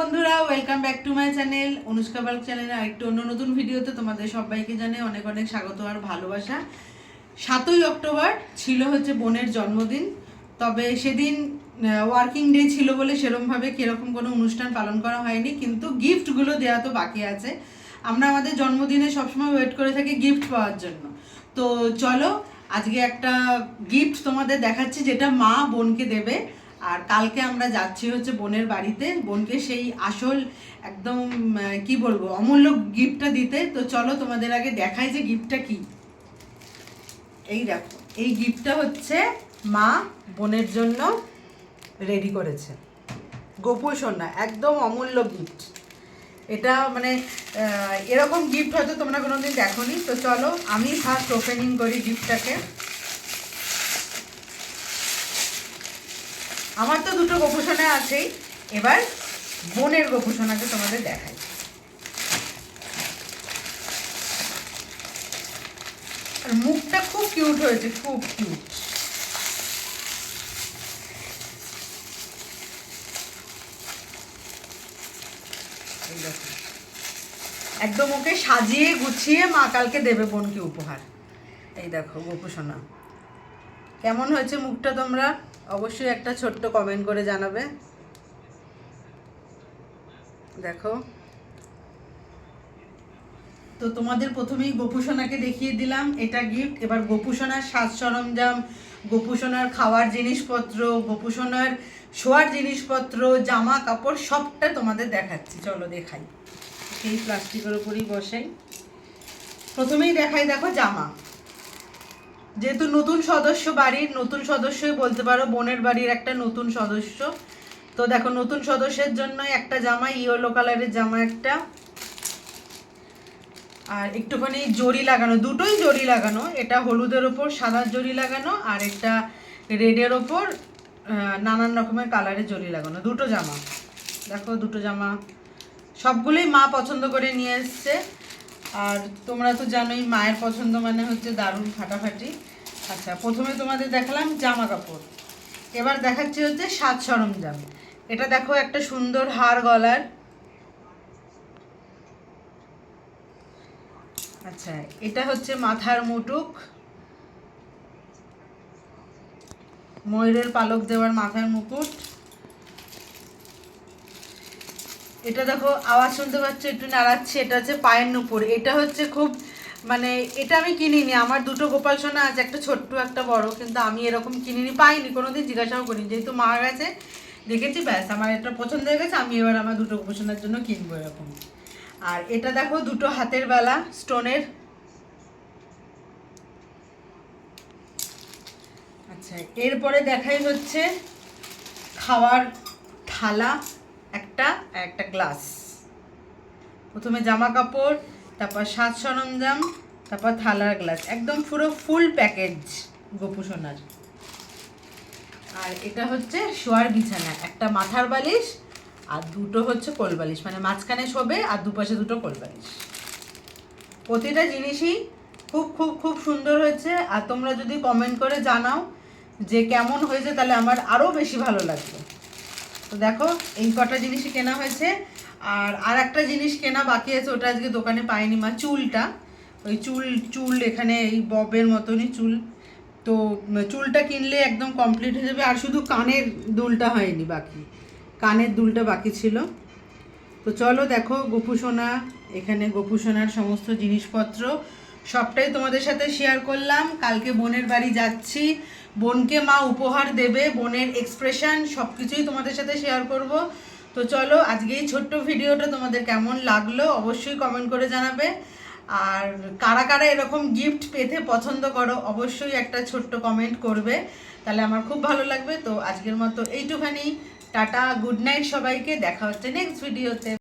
বন্ধুরা welcome back to my channel Anushka বালক চ্যানেলে আরেকটি অন্য নতুন ভিডিওতে তোমাদের সবাইকে জানে অনেক অনেক স্বাগত আর ভালোবাসা। সাতই অক্টোবর ছিল হচ্ছে বোনের জন্মদিন, তবে সেদিন ওয়ার্কিং ডে ছিল বলে সেরমভাবে কীরকম কোনো অনুষ্ঠান পালন করা হয়নি, কিন্তু গিফটগুলো দেওয়া তো বাকি আছে। আমরা আমাদের জন্মদিনে সবসময় ওয়েট করে থাকি গিফট পাওয়ার জন্য। তো চলো, আজকে একটা গিফট তোমাদের দেখাচ্ছি, যেটা মা বোনকে দেবে। আর কালকে আমরা যাচ্ছি হচ্ছে বোনের বাড়িতে। বোনকে সেই আসল একদম কি বলব, অমূল্য গিফটটা দিতে। তো চলো তোমাদের আগে দেখাই যে গিফটটা কি। এই দেখো, এই গিফটটা হচ্ছে মা বোনের জন্য রেডি করেছে। গোপু সোনা একদম অমূল্য গিফট এটা মানে এরকম গিফট হয়তো তোমরা কোনোদিন দেখোনি। তো চলো, আমি ফার্স্ট ওপেনিং করি গিফটটাকে আমার তো দুটো গোপুসোনা আছেই। এবার বোনের গোপুসোনাকে তোমাদের দেখাই। আর মুখটা খুব কিউট হয়েছে, খুব কিউট একদম ওকে সাজিয়ে গুছিয়ে মা কালকে দেবে বোনকে উপহার। এই দেখো গোপুসোনা কেমন হয়েছে মুখটা তোমরা? অবশ্যই একটা ছোট্ট কমেন্ট করে জানাবে। দেখো। তো তোমাদের প্রথমেই গোপুসোনাকে দেখিয়ে দিলাম, এটা গিফট এবার গোপুসোনার সাজ সরঞ্জাম, গোপুসোনার খাওয়ার জিনিসপত্র, গোপুসোনার শোয়ার জিনিসপত্র, জামা কাপড়, সবটা তোমাদের দেখাচ্ছি। চলো দেখাই। এই প্লাস্টিকের উপরই বসাই প্রথমেই দেখাই দেখো জামা। যেহেতু নতুন সদস্য বাড়ির, নতুন সদস্যই বলতে পারো, বোনের বাড়ির একটা নতুন সদস্য। তো দেখো, নতুন সদস্যের জন্য একটা জামা ইয়েলো কালারের জামা একটা। আর একটুখানি জরি লাগানো, দুটোই জরি লাগানো। এটা হলুদের ওপর, সাদা জরি লাগানো, আর একটা রেডের ওপর নানান রকমের কালারের জরি লাগানো, দুটো জামা। দেখো, দুটো জামা। সবগুলোই মা পছন্দ করে নিয়ে এসছে। আর তোমরা তো জানোই মায়ের পছন্দ মানে হচ্ছে দারুণ ফাটাফাটি। আচ্ছা প্রথমে তোমাদের দেখালাম জামা কাপড়। এবার দেখাচ্ছি হচ্ছে সাত সরঞ্জাম। এটা দেখো একটা সুন্দর হার গলার। আচ্ছা এটা হচ্ছে মাথার মুটুক। ময়ূরের পালক দেওয়ার মাথার মুকুট। এটা দেখো, আওয়াজ শুনতে পাচ্ছ, একটু নাড়াচ্ছে, এটা হচ্ছে পায়ের নুপুর। এটা হচ্ছে খুব মানে এটা আমি কিনিনি, আমার দুটো গোপাল সোনা আছে, একটা ছোট্ট, একটা বড়, কিন্তু আমি এরকম কিনিনি, পাইনি, কোনোদিন জিজ্ঞাসাও করিনি। যেহেতু মা গেছে, দেখেছি, ব্যাস, আমার এটা পছন্দ হয়ে গেছে, আমি এবার আমার দুটো গোপাল সোনার জন্য কিনবো এরকম। আর এটা দেখো, দুটো হাতের বেলা, স্টোনের। আচ্ছা এরপরে দেখাই হচ্ছে খাওয়ার থালা। একটা একটা গ্লাস প্রথমে জামা কাপড়, তারপর সাজ সরঞ্জাম, তারপর থালার গ্লাস একদম পুরো ফুল প্যাকেজ গোপু সোনার। আর এটা হচ্ছে শোয়ার বিছানা, একটা মাথার বালিশ আর দুটো হচ্ছে কোল বালিশ। মানে মাঝখানে শোবে আর দুপাশে দুটো কোল বালিশ। প্রতিটা জিনিসই খুব খুব খুব সুন্দর হয়েছে। আর তোমরা যদি কমেন্ট করে জানাও যে কেমন হয়েছে, তাহলে আমার আরও বেশি ভালো লাগবে। তো দেখো, এই কটা জিনিসই কেনা হয়েছে। আর আর একটা জিনিস কেনা বাকি আছে, ওটা আজকে দোকানে পাইনি মা, চুলটা। ওই চুল চুল এখানে এই ববের মতনই চুল। তো চুলটা কিনলে একদম কমপ্লিট হয়ে যাবে, আর শুধু কানের দুলটা হয়নি বাকি। কানের দুলটা বাকি ছিল। তো চলো দেখো গোপু সোনা এখানে গোপু সোনার সমস্ত জিনিসপত্র। সবটাই তোমাদের সাথে শেয়ার করলাম। কালকে বোনের বাড়ি যাচ্ছি। বোনকে মা উপহার দেবে, বোনের এক্সপ্রেশন সব কিছুই তোমাদের সাথে শেয়ার করব। তো চলো, আজকে এই ছোট্ট ভিডিওটা তোমাদের কেমন লাগল অবশ্যই কমেন্ট করে জানাবে। আর কারা কারা এরকম গিফট পেতে পছন্দ করো, অবশ্যই একটা ছোট্ট কমেন্ট করবে। তাহলে আমার খুব ভালো লাগবে। তো আজকের মতো এইটুখানি। টাটা গুড নাইট সবাইকে। দেখা হচ্ছে নেক্সট ভিডিওতে